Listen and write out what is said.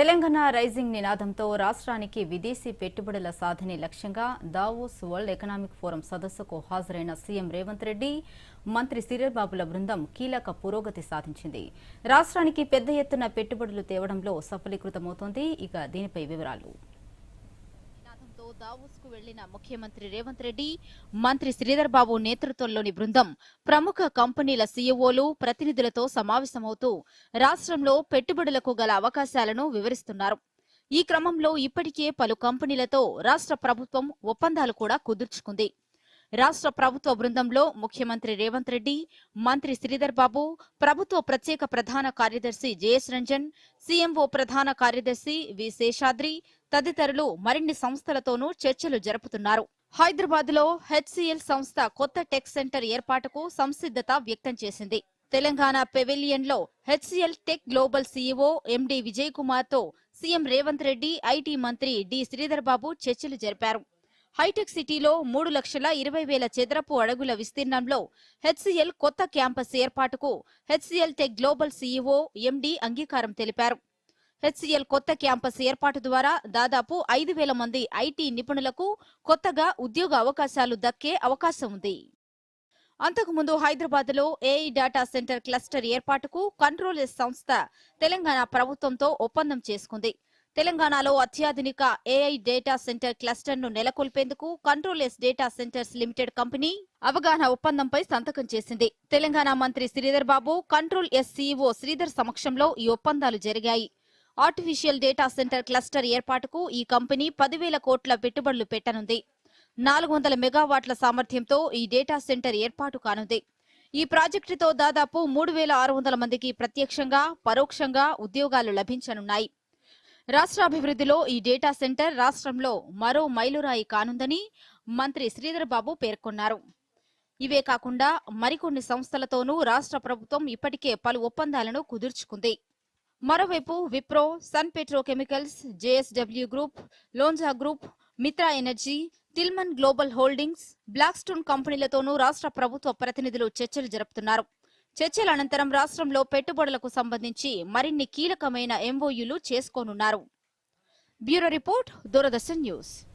Telangana rising నినాదంతో రాష్ట్రానికి విదేశీ పెట్టుబడుల సాధనే లక్ష్యంగా దావోస్ వరల్డ్ ఎకనామిక్ ఫోరం సదస్సుకు హాజరైన సీఎం రేవంత్ రెడ్డి మంత్రి సిరియర్బాబుల బృందం కీలక పురోగతి సాధించింది. రాష్ట్రానికి పెద్ద ఎత్తున పెట్టుబడులు తేవడంలో సఫలీకృతమవుతోంది. ఇక దీనిపై వివరాలు. దావోస్కు వెళ్ళిన ముఖ్యమంత్రి రేవంత్ రెడ్డి మంత్రి శ్రీధర్ బాబు నేతృత్వంలోని బృందం ప్రముఖ కంపెనీల సీఈఓలు ప్రతినిధులతో సమావేశమవుతూ రాష్ట్రంలో పెట్టుబడులకు గల అవకాశాలను వివరిస్తున్నారు. ఈ క్రమంలో ఇప్పటికే పలు కంపెనీలతో రాష్ట్ర ప్రభుత్వం ఒప్పందాలు కూడా కుదుర్చుకుంది. రాష్ట్ర ప్రభుత్వ బృందంలో ముఖ్యమంత్రి రేవంత్ రెడ్డి మంత్రి శ్రీధర్ బాబు ప్రభుత్వ ప్రత్యేక ప్రధాన కార్యదర్శి జేఎస్ రంజన్ సీఎంఓ ప్రధాన కార్యదర్శి వి శేషాద్రి తదితరులు మరిన్ని సంస్థలతోనూ చర్చలు జరుపుతున్నారు. హైదరాబాద్లో హెచ్సిఎల్ సంస్థ కొత్త టెక్ సెంటర్ ఏర్పాటుకు సంసిద్ధత వ్యక్తం చేసింది. Telangana పెవిలియన్లో HCL tech global CEO MD Vijay కుమార్తో సీఎం రేవంత్ రెడ్డి ఐటీ మంత్రి డి శ్రీధర్ బాబు చర్చలు జరిపారు. హైటెక్ సిటీలో మూడు లక్షల ఇరవై వేల చదరపు అడుగుల విస్తీర్ణంలో హెచ్సిఎల్ కొత్త క్యాంపస్ ఏర్పాటుకు HCL tech global CEO MD అంగీకారం తెలిపారు. హెచ్సిఎల్ కొత్త క్యాంపస్ ఏర్పాటు ద్వారా దాదాపు ఐదు వేల మంది ఐటీ నిపుణులకు కొత్తగా ఉద్యోగ అవకాశాలు దక్కే అవకాశం ఉంది. అంతకుముందు హైదరాబాద్లో ఏఐ డేటా సెంటర్ క్లస్టర్ ఏర్పాటుకు కంట్రోల్ సంస్థ తెలంగాణ ప్రభుత్వంతో ఒప్పందం చేసుకుంది. తెలంగాణలో అత్యాధునిక ఏఐ డేటా సెంటర్ క్లస్టర్ను నెలకొల్పేందుకు control S data centres limited company అవగాహన ఒప్పందంపై సంతకం చేసింది. తెలంగాణ మంత్రి Sridhar Babu control S CEO Sridhar సమక్షంలో ఈ ఒప్పందాలు జరిగాయి. ఆర్టిఫిషియల్ డేటా సెంటర్ క్లస్టర్ ఏర్పాటుకు ఈ కంపెనీ పదివేల కోట్ల పెట్టుబడులు పెట్టనుంది. నాలుగు వందల మెగావాట్ల సామర్థ్యంతో ఈ డేటా సెంటర్ ఏర్పాటు కానుంది. ఈ ప్రాజెక్టుతో దాదాపు మూడు వేల ఆరు వందల మందికి ప్రత్యక్షంగా పరోక్షంగా ఉద్యోగాలు లభించనున్నాయి. రాష్ట్రాభివృద్ధిలో ఈ డేటా సెంటర్ రాష్ట్రంలో మరో మైలురాయి కానుందని మంత్రి శ్రీధర్ బాబు పేర్కొన్నారు. ఇవే కాకుండా మరికొన్ని సంస్థలతోనూ రాష్ట్ర ప్రభుత్వం ఇప్పటికే పలు ఒప్పందాలను కుదుర్చుకుంది. మరోవైపు Wipro Sun petrochemicals JSW group Lonza group Mitra energy Tillman global holdings Blackstone కంపెనీలతోనూ రాష్ట్ర ప్రభుత్వ ప్రతినిధులు చర్చలు జరుపుతున్నారు. చర్చల అనంతరం రాష్ట్రంలో పెట్టుబడులకు సంబంధించి మరిన్ని కీలకమైన ఎంఓయూలు చేసుకోనున్నారు. Bureau report Doordarshan news.